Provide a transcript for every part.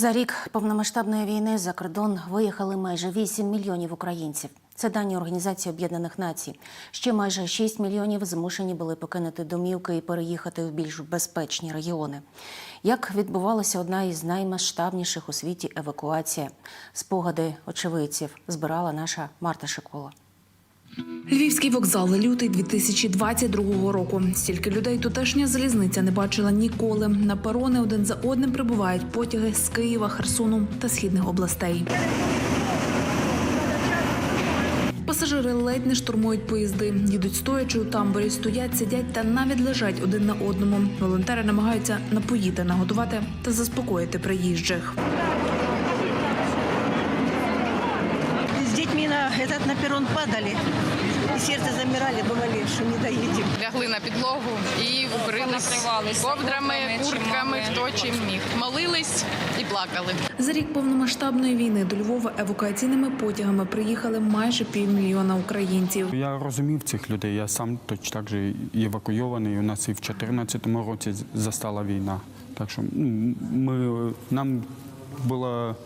За рік повномасштабної війни за кордон виїхали майже 8 мільйонів українців. Це дані Організації Об'єднаних Націй. Ще майже 6 мільйонів змушені були покинути домівки і переїхати в більш безпечні регіони. Як відбувалася одна із наймасштабніших у світі евакуація? Спогади очевидців збирала наша Марта Шикола. Львівський вокзал, лютий 2022 року. Стільки людей тутешня залізниця не бачила ніколи. На перони один за одним прибувають потяги з Києва, Херсону та східних областей. Пасажири ледь не штурмують поїзди. Їдуть стоячи у тамбурі, стоять, сидять та навіть лежать один на одному. Волонтери намагаються напоїти, нагодувати та заспокоїти приїжджих. С детьми на, этот, на перрон падали, и сердце замирали, думали, что не доедем. лягли на підлогу і вкрились ковдрами, куртками, хто чим міг. Молились і плакали. За рік повномасштабної війни до Львова евакуаційними потягами приїхали майже півмільйона українців. Я розумів цих людей. Я сам точно так же евакуйований. У нас і в 2014 році застала війна. Так що ну, ми, нам було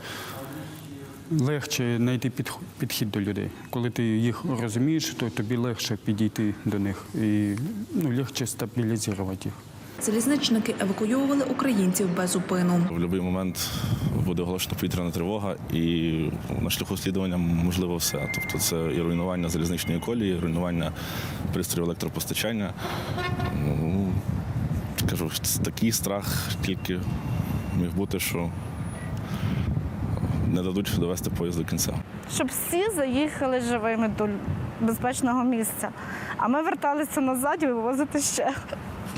легше знайти підхід до людей. Коли ти їх розумієш, то тобі легше підійти до них і ну, легше стабілізувати їх. Залізничники евакуйовували українців без зупину. В будь-який момент буде оголошена повітряна тривога, і на шляху слідування можливо все. Тобто це і руйнування залізничної колії, і руйнування пристроїв електропостачання. Ну, кажу, такий страх тільки міг бути, що не дадуть довести поїзд до кінця. щоб всі заїхали живими до безпечного місця. А ми верталися назад і вивозити ще.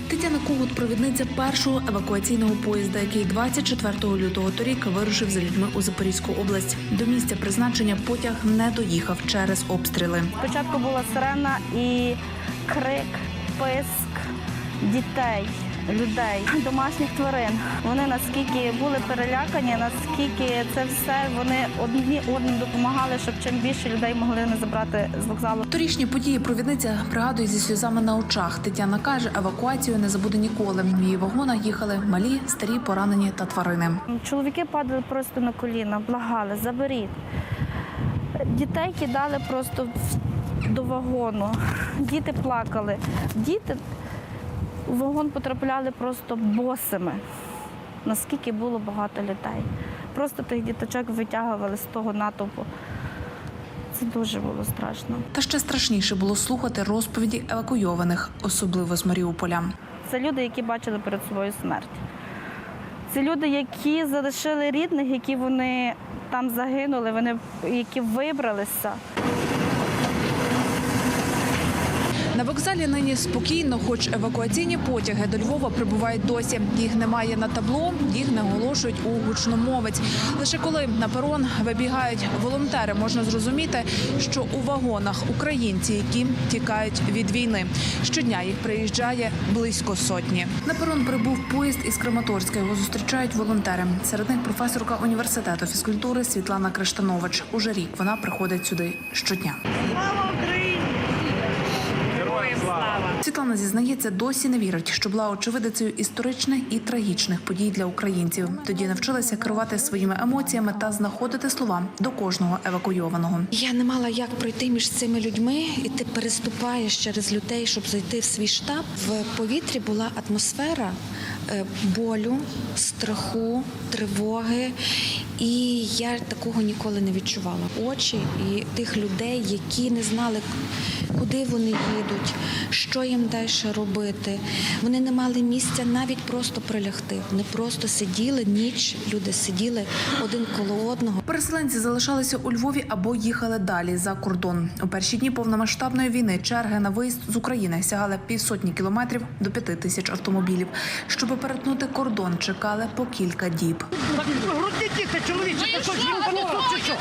Тетяна Когут, провідниця першого евакуаційного поїзда, який 24 лютого торік вирушив за людьми у Запорізьку область. До місця призначення потяг не доїхав через обстріли. Спочатку була сирена і крик, писк дітей, людей, домашніх тварин. Вони наскільки були перелякані, наскільки це все вони одні одним допомагали, щоб чим більше людей могли не забрати з вокзалу. Торішні події провідниця пригадує зі сльозами на очах. Тетяна каже, евакуацію не забуде ніколи. В її вагонах їхали малі, старі, поранені та тварини. Чоловіки падали просто на коліна, благали, заберіть. Дітей кидали просто до вагону. Діти плакали. Діти у вагон потрапляли просто босими. Наскільки було багато людей. Просто тих діточок витягували з того натовпу. Це дуже було страшно. Та ще страшніше було слухати розповіді евакуйованих, особливо з Маріуполя. Це люди, які бачили перед собою смерть. Це люди, які залишили рідних, які вони там загинули, вони які вибралися. На вокзалі нині спокійно, хоч евакуаційні потяги до Львова прибувають досі. Їх немає на табло, їх не оголошують у гучномовець. Лише коли на перон вибігають волонтери, можна зрозуміти, що у вагонах українці, які тікають від війни. Щодня їх приїжджає близько сотні. На перон прибув поїзд із Краматорська. Його зустрічають волонтери. Серед них професорка університету фізкультури Світлана Криштанович. Уже рік вона приходить сюди щодня. Світлана зізнається, досі не вірить, що була очевидицею історичних і трагічних подій для українців. Тоді навчилася керувати своїми емоціями та знаходити слова до кожного евакуйованого. Я не мала як пройти між цими людьми, і ти переступаєш через людей, щоб зайти в свій штаб. В повітрі була атмосфера е, болю, страху, тривоги. І я такого ніколи не відчувала. Очі і тих людей, які не знали, куди вони їдуть, що їм далі робити. Вони не мали місця навіть просто прилягти. Вони просто сиділи ніч. Люди сиділи один коло одного. Переселенці залишалися у Львові або їхали далі за кордон. У перші дні повномасштабної війни черги на виїзд з України сягали півсотні кілометрів до п'яти тисяч автомобілів. Щоб перетнути кордон, чекали по кілька діб. Грудні діти, чоловіче, що, жінка чи що?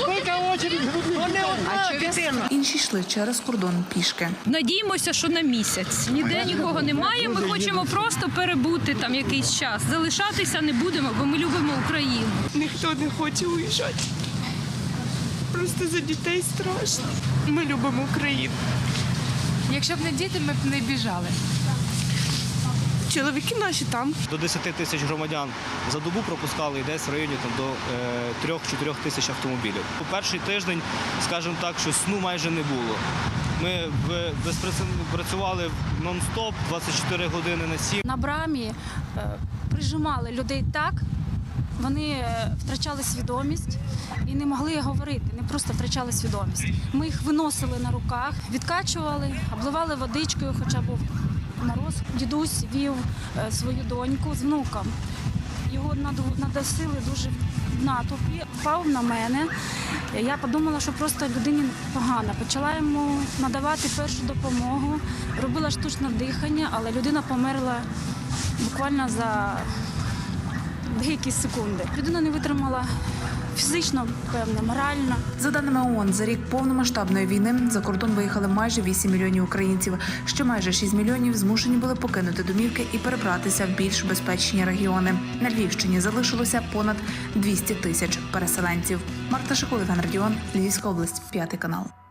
Скільки очередь. Інші йшли через кордон пішки. Надіємося, що на місяць. Ніде нікого немає. Ми хочемо просто перебути там якийсь час. Залишатися не будемо, бо ми любимо Україну. Ніхто не хоче уїжджати. Просто за дітей страшно. Ми любимо Україну. Якщо б не діти, ми б не біжали. Чоловіки наші там. До 10 тисяч громадян за добу пропускали і десь в районі там, до е, 3-4 тисяч автомобілів. У перший тиждень, скажімо так, що сну майже не було. Ми працювали нон-стоп 24 години на 7. На брамі е, прижимали людей так, вони е, втрачали свідомість і не могли говорити, не просто втрачали свідомість. Ми їх виносили на руках, відкачували, обливали водичкою, хоча був мороз. Дідусь вів е, свою доньку з внуком. Його надосили дуже в натовпі, впав на мене. Я подумала, що просто людині погано. Почала йому надавати першу допомогу, робила штучне дихання, але людина померла буквально за деякі секунди. Людина не витримала фізично, певне, морально. За даними ООН, за рік повномасштабної війни за кордон виїхали майже 8 мільйонів українців. Ще майже 6 мільйонів змушені були покинути домівки і перебратися в більш безпечні регіони. На Львівщині залишилося понад 200 тисяч переселенців. Марта Шикулик, Радіон, Львівська область, п'ятий канал.